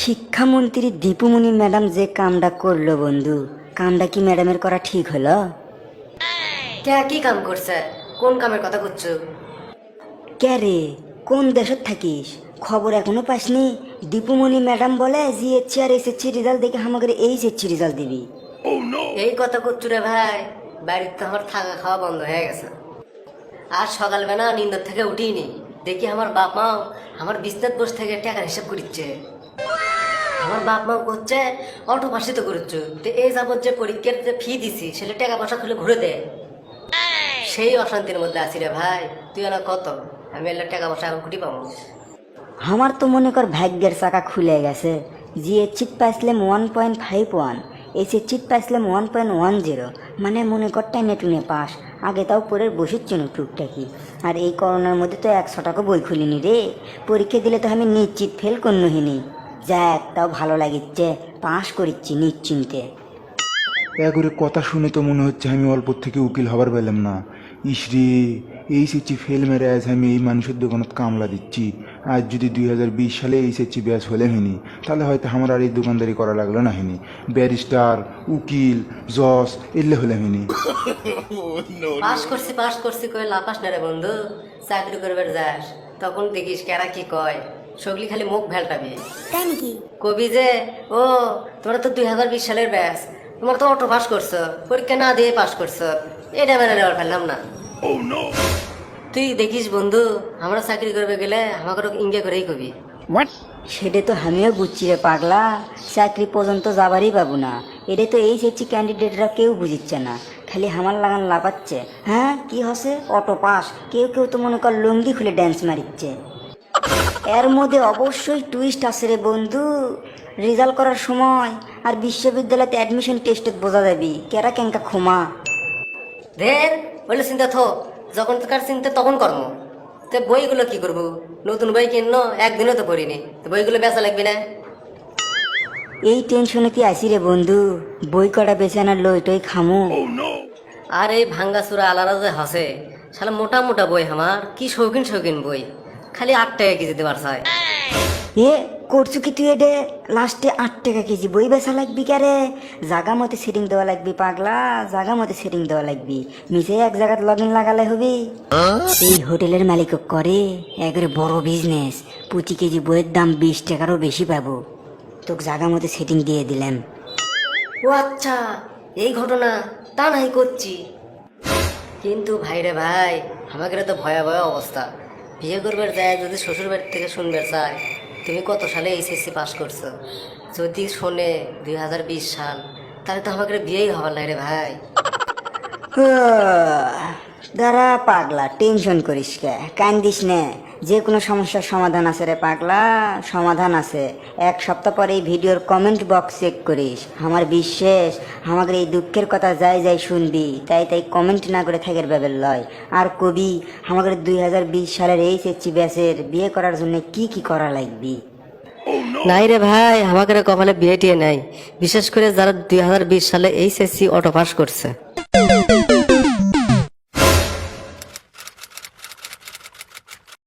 শিক্ষামন্ত্রী দীপুমণি ম্যাডাম যে কামটা করল বন্ধু কামটা কি ম্যাডামের করা ঠিক হলো? কে কি কাম করছে? কোন কামের কথা করছ? কে রে কোন দেশত থাকিস? খবর এখনও পাসনি? দীপুমণি ম্যাডাম বলে জি জিএসসি আর এসএসসি রেজাল্ট দেখে আমাকে এইচএসসি রেজাল্ট দিবি। এই কথা করছ রে ভাই বাড়িতে আমার থাকা খাওয়া বন্ধ হয়ে গেছে। আজ সকালবেলা নিন্দর থেকে উঠিনি। দেখি আমার বাপ মাও আমার বিছনাত বসে থেকে টাকার হিসাব করিচ্ছে। আমার বাপ মাও করছে অটো পাশে তো করছ। তো এই যাবত যে পরীক্ষার যে ফি দিছি, সেটা টাকা পয়সা খুলে ঘুরে দে। সেই অশান্তির মধ্যে আছি রে ভাই। তুই না কত? আমি এলে টাকা পয়সা এখন কুটি পাবো। আমার তো মনে কর ভাগ্যের চাকা খুলে গেছে। জিএসসিট পাইছিলাম ওয়ান পয়েন্ট ফাইভ ওয়ান এসএসসিট পাইছিলাম ওয়ান পয়েন্ট ওয়ান জিরো মানে মনে কর টেনে টুনে পাস। আগে তাও পরে বসেছিল টুকটাকি। আর এই করোনার মধ্যে তো একশো টাকা বই খুলিনি রে। পরীক্ষা দিলে তো আমি নিশ্চিত ফেল করনহিনি। যাক তাও ভালো লাগিচ্ছে। পাস করিচ্ছি নিশ্চিন্তে। একরে কথা শুনে তো মনে হচ্ছে আমি অল্প থেকে উকিল হবার পেলাম না। ইসরে এই সেচি ফেল মেরে আজ আমি এই মানুষের দোকানত কামলা দিচ্ছি। আজ যদি দুই হাজার বিশ সালে এই সেচি ব্যাস হলে হিনি তাহলে হয়তো আমার আর এই দোকানদারি করা লাগল না হিনি ব্যারিস্টার উকিল জজ এলে হলে হিনি পাস করছি পাস করছি কই লাপাস না রে বন্ধু। চাকরি করবার যাস তখন দেখিস কেরা কি কয়। সগলি খালি মুখ ভেলটাবি তাই নাকি? কবি যে ও তোমরা তো দুই হাজার বিশ সালের ব্যাস তোমার তো অটো পাস করছ পরীক্ষা না দিয়ে পাস করছ এটা মেনে নেওয়ার ফেললাম না। তুই দেখিস বন্ধু আমরা চাকরি করবে গেলে আমাকে ইঙ্গে করেই কবি। সেটা তো আমিও বুঝছি রে পাগলা চাকরি পর্যন্ত যাবারই পাবো না। এটা তো এই সেচি ক্যান্ডিডেটরা কেউ বুঝিচ্ছে না খালি হামার লাগান লাপাচ্ছে হ্যাঁ কি হসে? অটো পাস কেউ কেউ তো মনে কর লুঙ্গি খুলে ড্যান্স মারিচ্ছে। এর মধ্যে অবশ্যই টুইস্ট আছে রে বন্ধু। রেজাল্ট করার সময় আর বিশ্ববিদ্যালয়তে অ্যাডমিশন টেস্টে বোঝা যাবি কেরা কেঙ্কা ক্ষমা। ধের বলে চিন্তা থো যখন কার চিন্তা তখন কর্ম। তো বইগুলো কি করব? নতুন বই কিনল একদিনও তো পড়িনি। তো বইগুলো বেচা লাগবে না। এই টেনশনে কি আসি রে বন্ধু? বই কটা বেছে আনার লই টই খামু। আর এই ভাঙ্গা চূড়া আলাদা যে হাসে। শালা মোটা মোটা বই আমার কি শৌখিন শৌখিন বই। খালি আট টাকা কেজি দেবার এ করছু কি তুই এডে? লাস্টে আট টাকা কেজি বই বেচা লাগবি কারে? জাগা মতে সেটিং দেওয়া লাগবি পাগলা। জাগা মতে সেটিং দেওয়া লাগবি। মিশে এক জায়গাত লগ ইন লাগালে হবি। এই হোটেলের মালিক করে একবারে বড় বিজনেস প্রতি কেজি বইয়ের দাম বিশ টাকারও বেশি পাবো। তোকে জাগা মতে সেটিং দিয়ে দিলাম। ও আচ্ছা এই ঘটনা তা নাই করছি। কিন্তু ভাইরে ভাই আমাকে তো ভয়াবহ অবস্থা। বিয়ে করবার যায়, যদি শ্বশুর বাড়ি থেকে শুনবার চায় তুমি কত সালে এইচএসসি পাস করছ? যদি শোনে দুই হাজার বিশ সাল, তাহলে তো আমাকে বিয়েই হবার লাগে রে ভাই। দাঁড়া, পাগলা টেনশন করিস কে? কান্দিস নে। যে কোনো সমস্যার সমাধান আছে রে পাগলা, সমাধান আছে। এক সপ্তাহ পরে এই ভিডিওর কমেন্ট বক্স চেক করিস। আমার বিশ্বাস, আমাদের এই দুঃখের কথা যাই যাই শুনবি। তাই তাই কমেন্ট না করে থাকের ব্যাপার লয়। আর কবি, আমাদের দুই হাজার বিশ সালের এই সেচি ব্যাসের বিয়ে করার জন্য কি কি করা লাগবি? নাই রে ভাই আমাকে কপালে বিয়ে টিয়ে নাই। বিশেষ করে যারা দুই হাজার বিশ সালে এইচএসসি অটো পাস করছে।